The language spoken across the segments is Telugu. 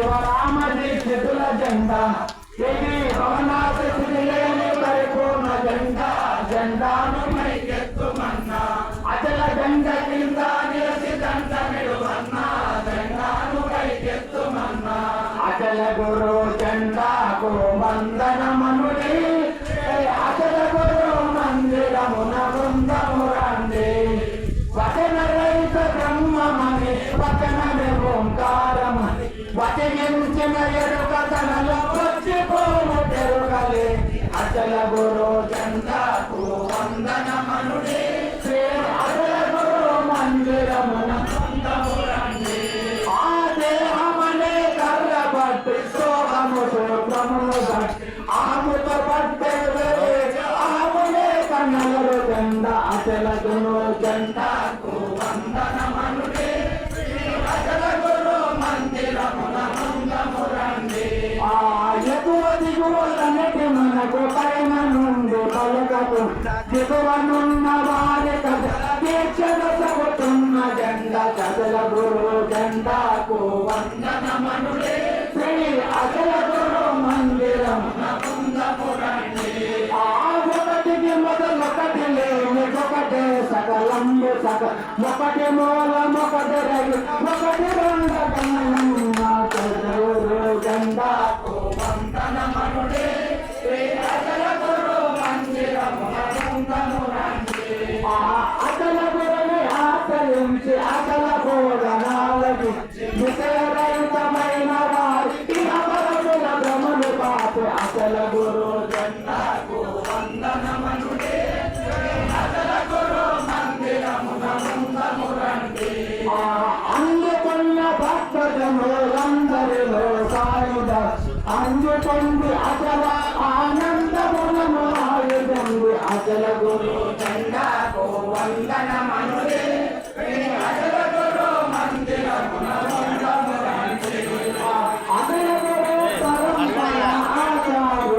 శివరామది చితుల జెండా. ఇది అమనాథ నిలయని పరిపూర్ణ జెండా. జెండాను మై అచల గురు జంతాకు వందన మనుడే అచల గురు మందిరమున సంతమురండి ఆ దేహమనే కర్ర బట్టి సోహము సూత్రమును బట్టి ఆముత మొక్కటే మూల మొక్కటే రైలు మొక్కటే రంగ గంగా అజల గురు చండాకు వందన మనుడే అజల గురు మందిరమున అజల గురు పరంపర ఆచారు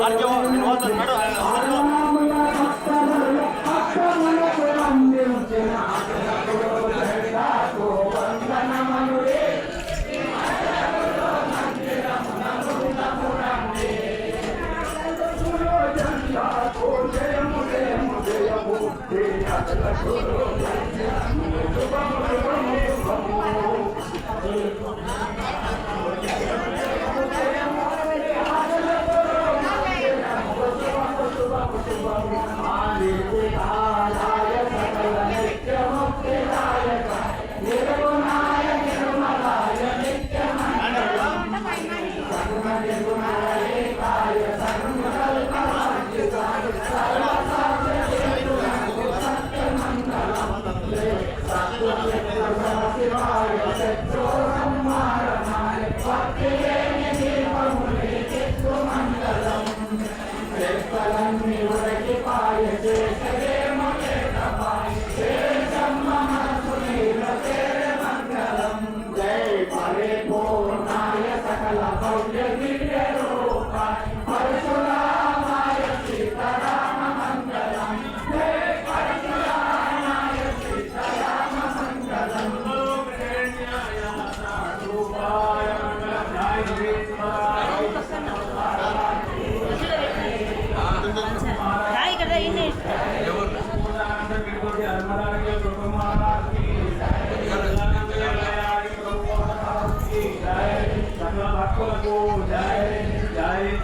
को जय जय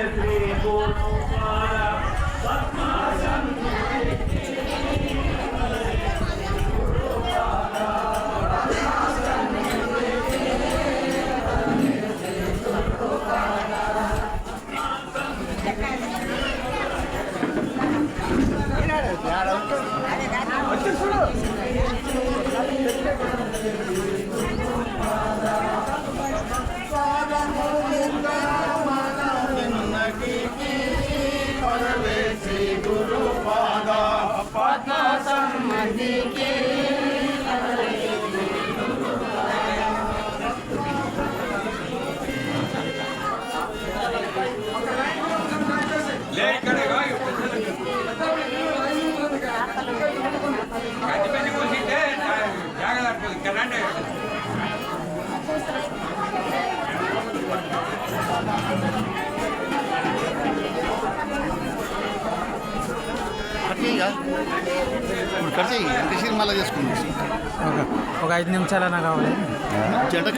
Thank you. ఇప్పుడు కట్ చేయి ఎంత సినిమాలో చేసుకుంది. ఒక ఐదు నిమిషాలన్నా కావాలి. జంట